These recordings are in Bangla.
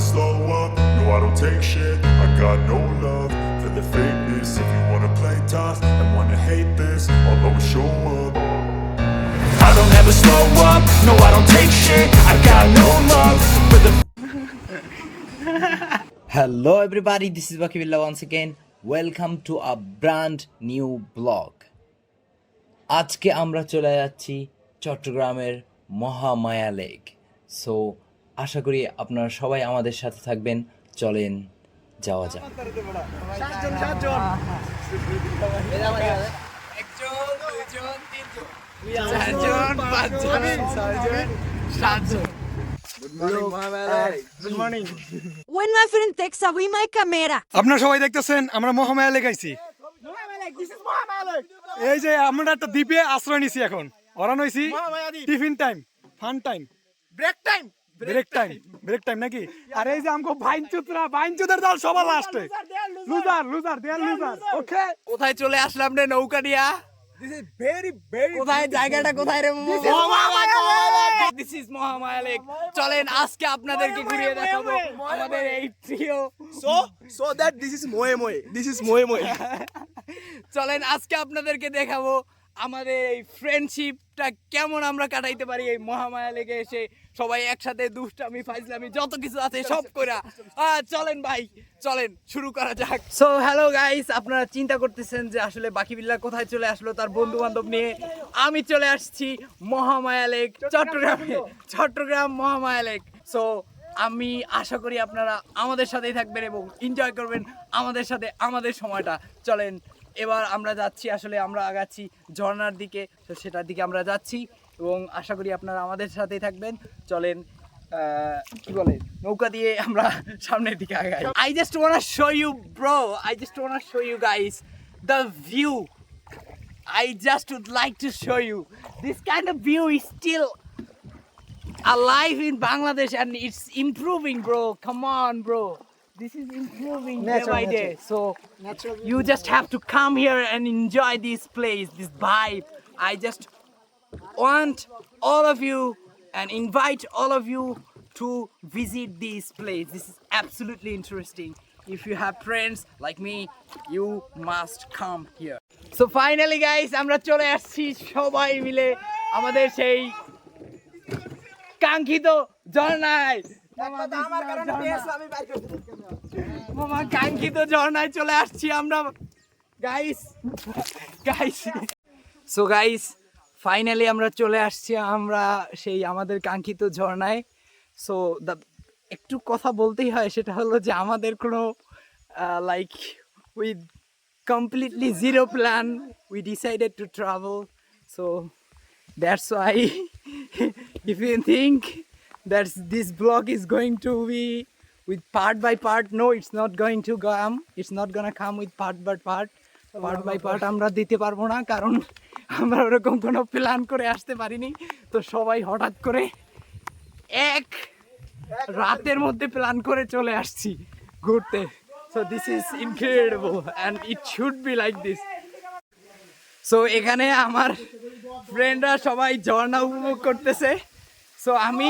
slow up, no I don't take shit I got no love for the fakeness If you wanna play tough and wanna hate this I'll always show up I don't ever slow up, no I don't take shit I got no love for the Hello everybody, this is Bakibilla once again. Welcome to a brand new blog. আজকে আমরা চলে যাচ্ছি চট্টগ্রামের মহামায়া লেক সো আশা করি আপনারা সবাই আমাদের সাথে থাকবেন। চলেন যাওয়া যাক. আপনারা সবাই দেখতেছেন আমরা মহামায়া লেগাইছি এই যে আমরা একটা দ্বীপে আশ্রয় নিছি এখন। অরান হইছি tiffin time fun time. Break time break time break time নাকি? আর এই যে আমগো ভাইন চুতরা ভাইন চুদের দল সবার লাস্টে লুজার লুজার দে লুজার ওকে কোথায় চলে আসলাম রে নৌকা নিয়া? কোথায় জায়গাটা কোথায় রে দিস ইজ মহামায়া লেক চলেন আজকে আপনাদেরকে ঘুরিয়ে দেখাবো আমাদের এই প্রিয় So, so that this is moe moe. This is moe moe. চলেন আজকে আপনাদেরকে দেখাবো আমাদের এই ফ্রেন্ডশিপটা কেমন আমরা কাটাইতে পারি? এই মহামায়া লেগে এসে সবাই একসাথে দুষ্টামি, ফাইজলামি, যত কিছু আছে সব করা চলেন ভাই, চলেন, শুরু করা যাক। সো হ্যালো গাইস আপনারা চিন্তা করতেছেন যে আসলে বাকি বিল্লা কোথায় চলে আসলো তার বন্ধু বান্ধব নিয়ে। আমি চলে আসছি মহামায়া লেক, চট্টগ্রামে, চট্টগ্রাম মহামায়া লেক। সো আমি আশা করি আপনারা আমাদের সাথেই থাকবেন এবং এনজয় করবেন আমাদের সাথে আমাদের সময়টা। চলেন এবার আমরা যাচ্ছি আসলে আমরা আগাচ্ছি ঝর্নার দিকে তো সেটার দিকে আমরা যাচ্ছি এবং আশা করি আপনারা আমাদের সাথেই থাকবেন চলেন কি বলে নৌকা দিয়ে আমরা সামনের দিকে আগাই I just want show you bro I just want show you guys the view I just would like to show you this kind of view is still alive in Bangladesh and it's improving, bro. Come on, bro. This is improving day by day. So you just have to come here and enjoy this place, this vibe. I just want all of you and invite all of you to visit this place. This is absolutely interesting. If you have friends like me, you must come here. So finally guys, আমরা চলে আসছি সবাই মিলে আমাদের সেই কাঙ্ক্ষিত ঝর্ণায় মামা কাঙ্ক্ষিত ঝর্ণায় চলে আসছি আমরা। Guys guys so guys finally আমরা চলে আসছি আমরা সেই আমাদের কাঙ্ক্ষিত ঝর্ণায়। সো দ্য একটু কথা বলতেই হয় সেটা হলো যে আমাদের কোনো like with completely zero plan we decided to travel so that's why if you think that this blog is going to be with part by part. No, it's not going to come. It's not gonna come with part by part. Part by part আমরা দিতে পারব না, কারণ আমরা ওরকম কোনো প্ল্যান করে আসতে পারিনি। তো সবাই হঠাৎ করে এক রাতের মধ্যে প্ল্যান করে চলে আসছি ঘুরতে। So this is incredible and it should be like this so এখানে আমার ফ্রেন্ডরা সবাই ঝর্ণা উপভোগ করতেছে। সো আমি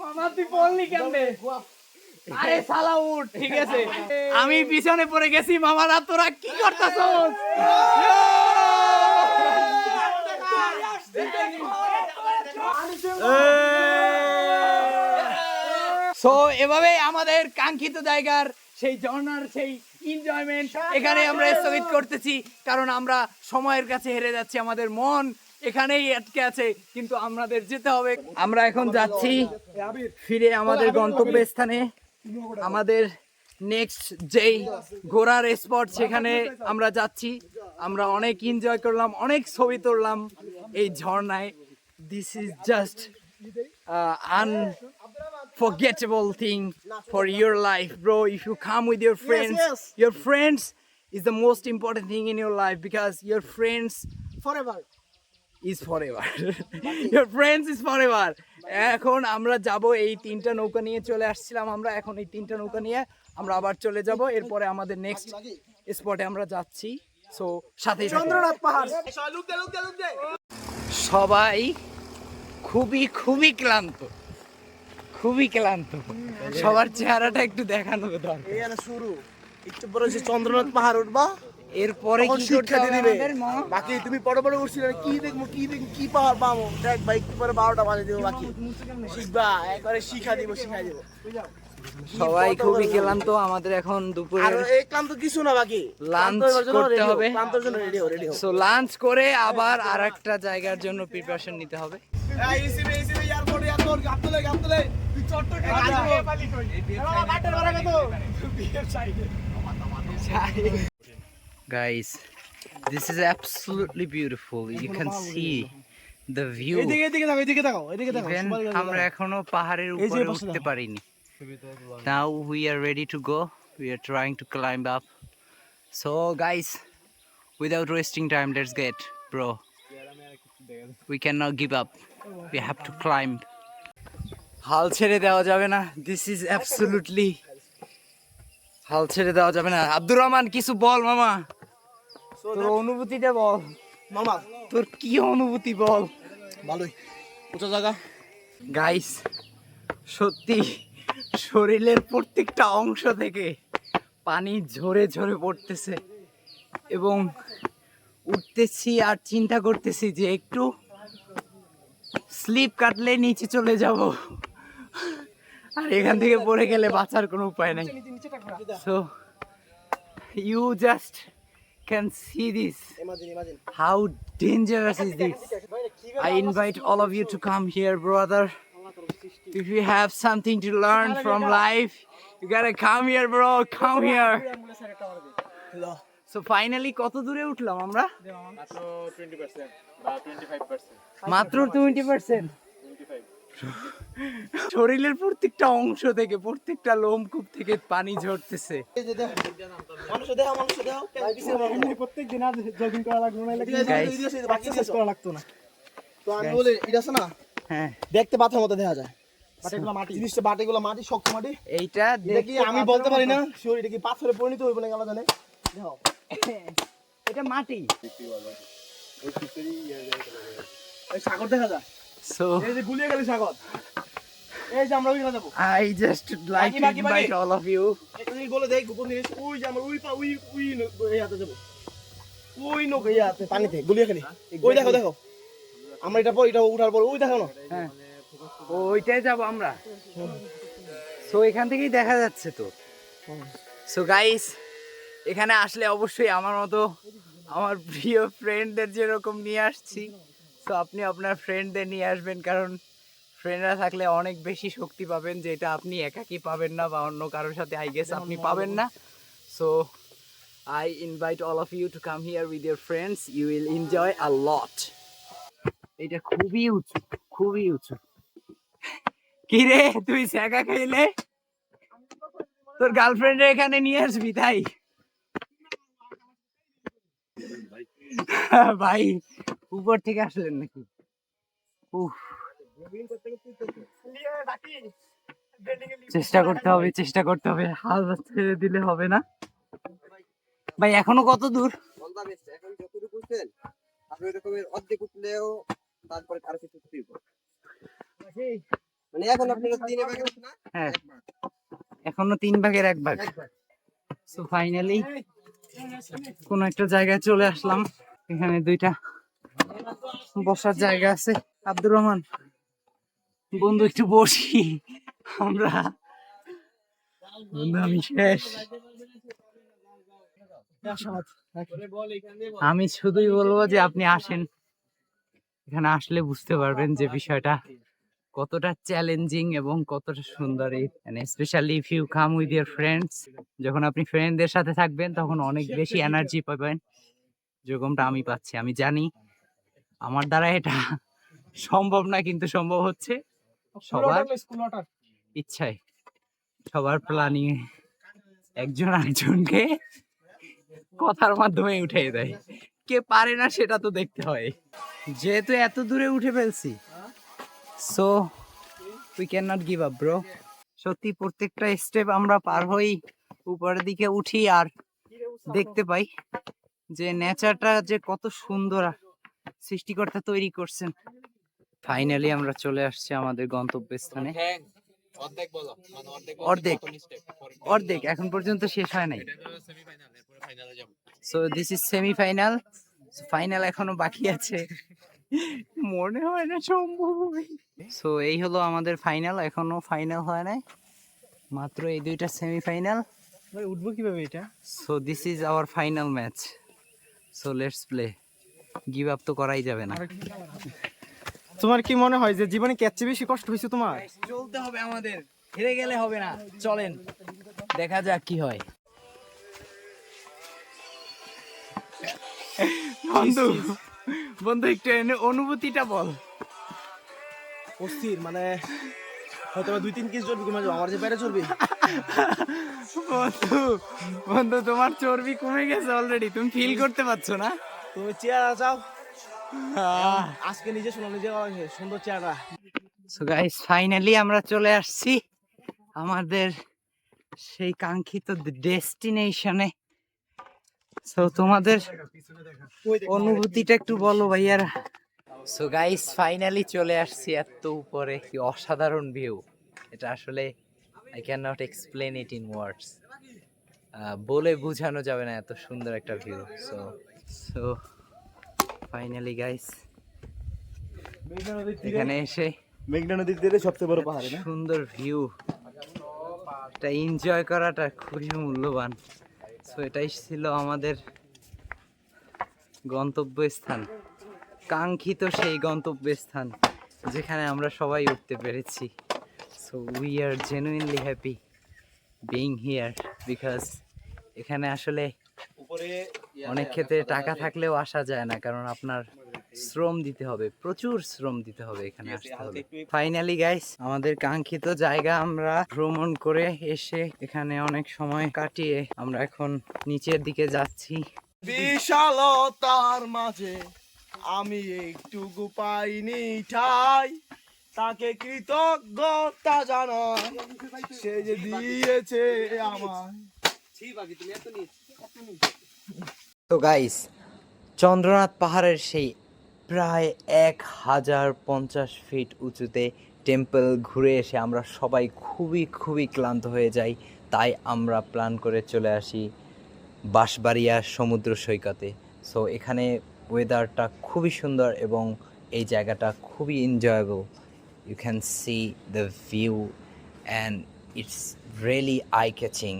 মামা তুই বললি কেমনে? আরে সালা উঠ ঠিক আছে। আমি পিছনে পড়ে গেছি মামারা তোরা কি করতেছস? সো এভাবে আমাদের কাঙ্ক্ষিত জায়গার সেই ঝর্ণার সেই এনজয়মেন্ট এখানে আমরা স্থগিত করতেছি কারণ আমরা সময়ের কাছে হেরে যাচ্ছি আমাদের মন এখানেই আটকে আছে কিন্তু আমাদের যেতে হবে। আমরা এখন যাচ্ছি ফিরে আমাদের গন্তব্য স্থানে আমাদের নেক্সট যেই ঘোরার স্পট সেখানে আমরা যাচ্ছি। আমরা অনেক এনজয় করলাম অনেক ছবি তুললাম এই ঝর্ণায়। This is just unforgettable thing for your life, bro. If you come with your friends, yes. yes. your friends is the most important thing in your life because your friends Forever. is forever. your friends is forever. এখন আমরা যাব এই তিনটা নৌকা নিয়ে চলে আসছিলাম আমরা এখন এই তিনটা নৌকা নিয়ে আমরা আবার চলে যাব এরপরে আমাদের নেক্সট স্পটে আমরা যাচ্ছি সো সাথেই থাকুন। চন্দ্রনাথ পাহাড় সবাই খুবই খুবই ক্লান্ত খুবই ক্লান্ত। সবার চেহারাটা একটু দেখানো দরকার। শুরু। একটু পরে যে চন্দ্রনাথ পাহাড় উঠবা এরপরে কি শিক্ষা হবে দিবে। বাকি তুমি বড় বড় উঠছিলে কি দেখব কি দেখব কি পাহাড় পাবো? দেখ ভাই একটু পরে বারোটা বাজে দেবো বাকি। শিখবা একবারে শিখা দিব শিখা দিব। সবাই খুবই ক্লান্ত আমাদের এখন আর এই ক্লান্ত কিছু না বাকি। জন্য করতে হবে। ক্লান্তর জন্য রেডি হো রেডি হো সো লাঞ্চ করে আবার আরেকটা জায়গার জন্য প্রিপারেশন নিতে হবে। guys this is absolutely beautiful you can see the view এদিকে এদিকে দেখো এদিকে দেখো এদিকে দেখো Even সবার কাছে আমরা দেখো। এখনো পাহাড়ের এই যে উপরে পাশে উঠতে দেখো। পারিনি now we are ready to go we are trying to climb up so guys without wasting time let's get bro we cannot give up we have to climb হাল ছেড়ে দেওয়া যাবে না। দিস ইজ অ্যাবসলুটলি হাল ছেড়ে দেওয়া যাবে না। আব্দুর রহমান কিছু বল মামা। তোর অনুভূতিটা বল। মামা। তোর কি অনুভূতি বল? ভালোই। উঁচা জায়গা। গাইস সত্যি শরীরের প্রত্যেকটা অংশ থেকে পানি ঝরে ঝরে পড়তেছে এবং উঠতেছি আর চিন্তা করতেছি যে একটু স্লিপ কাটলে নিচে চলে যাব। আর এখান থেকে পড়ে গেলে বাঁচার কোনো উপায় নাই so you just can see this imagine imagine How dangerous is this? I invite all of you to come here, brother. If you have something to learn from life, you gotta come here, bro. Come here. So finally, কত দূরে উঠলাম আমরা মাত্র টোয়েন্টি পার্সেন্ট শরীরের প্রত্যেকটা অংশ থেকে প্রত্যেকটা লোমকূপ থেকে পানি ঝরতেছে। মানুষ দেহ মানুষ দেহ। প্রত্যেক দিন আর জগিং করা লাগল না Guys. বাকি শেষ করা লাগতো না। তো আমি বলি এটা আছে না? হ্যাঁ। দেখতে পাথর মতো দেখা যায়। জিনিসটা বাটিগুলো মাটি শক্ত মাটি। এইটা এটা আমি বলতে পারি না? শিওর এটা কি পাথরে পরিণত হইব না গেল জানে? দেখো। এটা মাটি। সাগর দেখা যায়। সো এই যে গুলিয়ে গেলি সাগর। এই যে আমরা ওইখানে যাব। I just like to বাকি, বাকি। invite all of you. বলে দেখ গোপন জিনিস। ওই যে আমরা ওই পা ওই ওই এই হাতে যাব। ওই নৌকা এই পানিতে গুলিয়ে খেলি ওই দেখো দেখো। আমরা এটা পর এটা উঠার পর ওই দেখো না। হ্যাঁ। ওইটাই যাব আমরা। সো এখান থেকেই দেখা যাচ্ছে তো। সো গাইস এখানে আসলে অবশ্যই আমার মতো আমার প্রিয় ফ্রেন্ডদের যেরকম নিয়ে আসছি। সো আপনি আপনার ফ্রেন্ডদের নিয়ে আসবেন কারণ ফ্রেন্ডরা থাকলে অনেক বেশি শক্তি পাবেন যেটা আপনি একাকি পাবেন না বা অন্য কারোর সাথে আই গেস আপনি পাবেন না। So I invite all of you to come here with your friends you will enjoy a lot এটা খুবই উঁচু খুবই উঁচু। কিরে তুই স্যাকা খাইলে তোর গার্লফ্রেন্ডের এখানে নিয়ে আসবি তাই? ভাই উপর থেকে আসলেন নাকি? উফ। চেষ্টা করতে হবে চেষ্টা করতে হবে। হাল ছেড়ে দিলে হবে না। ভাই এখনও কত দূর? এখন যতটুকু উঠছেন আপনি ওইরকমের অর্ধেক উঠলেও তারপরে আরও কিছু মানে এখন আপনি তিনে ভাগে উঠছেন না? হ্যাঁ। এখনও তিন ভাগের এক ভাগ। সো ফাইনালি কোন একটা জায়গায় চলে আসলাম। এখানে দুইটা বসার জায়গা আছে। আব্দুর রহমান, বন্ধু একটু বসি। আমরা বন্ধু, আমি শেষ। আমি শুধুই বলব যে আপনি আসেন। এখানে আসলে বুঝতে পারবেন যে বিষয়টা। কতটা চ্যালেঞ্জিং এবং কতটা সুন্দর। এই specially if you come with your friends যখন আপনি ফ্রেন্ডদের সাথে থাকবেন, তখন অনেক বেশি এনার্জি পাবেন। যেরকমটা আমি পাচ্ছি, আমি জানি। আমার দ্বারা এটা সম্ভব না, কিন্তু সম্ভব হচ্ছে। সবার ইচ্ছায়। সবার প্ল্যানিং একজন আরেকজনকে কথার মাধ্যমে উঠে দেয়। কে পারে না সেটা তো দেখতে হয়। যেহেতু এত দূরে উঠে ফেলছি so we can not give up bro সত্যি প্রত্যেকটা স্টেপ আমরা পার হই, উপরের দিকে উঠি আর দেখতে পাই যে নেচারটা যে কত সুন্দর সৃষ্টিকর্তা তৈরি করছেন। ফাইনালি আমরা চলে আসছি আমাদের গন্তব্যস্থানে। অর্ধেক। অর্ধেক, এখন পর্যন্ত শেষ হয় নাই। So this is semifinal final এখনও বাকি আছে। মনে হয় না সম্ভব সো এই হলো আমাদের ফাইনাল এখনও ফাইনাল হয় নাই। মাত্র এই দুইটা সেমিফাইনাল ভাই উঠবো কীভাবে এটা? So this is our final match so let's play give up তো করাই যাবে না। তোমার কি মনে হয় যে জীবনে কেচ্ছে বেশি কষ্ট হয়েছে তোমার? চলতে হবে আমাদের। হেরে গেলে হবে না। চলেন দেখা যাক কি হয়। বন্ধু বন্ধু একটু অনুভূতিটা বল। অস্থির মানে হয়তো দুই তিন কেজি চর্বি কমে যাবে। আমার যে পেটে চর্বি। বন্ধু বন্ধু তোমার চর্বি কমে গেছে অলরেডি তুমি ফিল করতে পারছ না? তুমি চেয়ারা চাও? আজকে নিজে শোনো নিজে সুন্দর চেয়ারা সো গাইস ফাইনালি আমরা চলে আসছি আমাদের সেই কাঙ্ক্ষিত ডেস্টিনেশনে সো তোমাদের অনুভূতিটা একটু বলো ভাইয়ারা। সো গাইস ফাইনালি চলে আসছি এত উপরে। কি অসাধারণ ভিউ এটা আসলে I can not explain it in words বলে বোঝানো যাবে না এত সুন্দর একটা view so so finally guys এখানে এসে মেঘনা নদীর তীরে সবচেয়ে বড় পাহাড় না? সুন্দর ভিউ এটা এনজয় করাটা খুবই মূল্যবান। সো এটাই ছিল আমাদের গন্তব্যস্থান। কাঙ্ক্ষিত সেই গন্তব্যস্থান যেখানে আমরা সবাই উঠতে পেরেছি। So we are genuinely happy being here because এখানে আসলে অনেক ক্ষেত্রে টাকা থাকলেও আসা যায় না কারণ আপনার শ্রম দিতে হবে প্রচুর শ্রম দিতে হবে এখানে আসতে হবে। ফাইনালি গাইস আমাদের কাঙ্ক্ষিত জায়গা আমরা ভ্রমণ করে এসে এখানে অনেক সময় কাটিয়ে আমরা এখন নিচের দিকে যাচ্ছি। বিশালতার মাঝে আমি একটু পাইনি ঠাই তাকে কৃতজ্ঞতা জানাই। সে যে দিয়েছে আমার তো গাইস চন্দ্রনাথ পাহাড়ের সেই প্রায় এক হাজার পঞ্চাশ ফিট উঁচুতে টেম্পল ঘুরে এসে আমরা সবাই খুবই খুবই ক্লান্ত হয়ে যাই। তাই আমরা প্ল্যান করে চলে আসি বাঁশবাড়িয়া সমুদ্র সৈকতে। সো এখানে ওয়েদারটা খুবই সুন্দর এবং এই জায়গাটা খুবই enjoyable you can see the view and it's really eye catching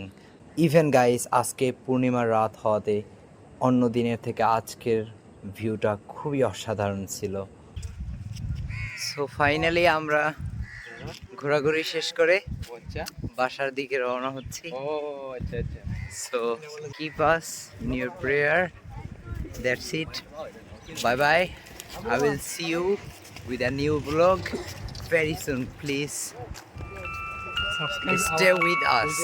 even guys আজকে পূর্ণিমার রাত হওয়াতে, অন্য দিনের থেকে আজকের ভিউটা খুবই অসাধারণ ছিল। সো ফাইনালি আমরা ঘোরাঘুরি শেষ করে বাসার দিকে রওনা হচ্ছি। ও আচ্ছা আচ্ছা। So keep us new prayer that's it bye bye I will see you with a new blog very soon please stay with us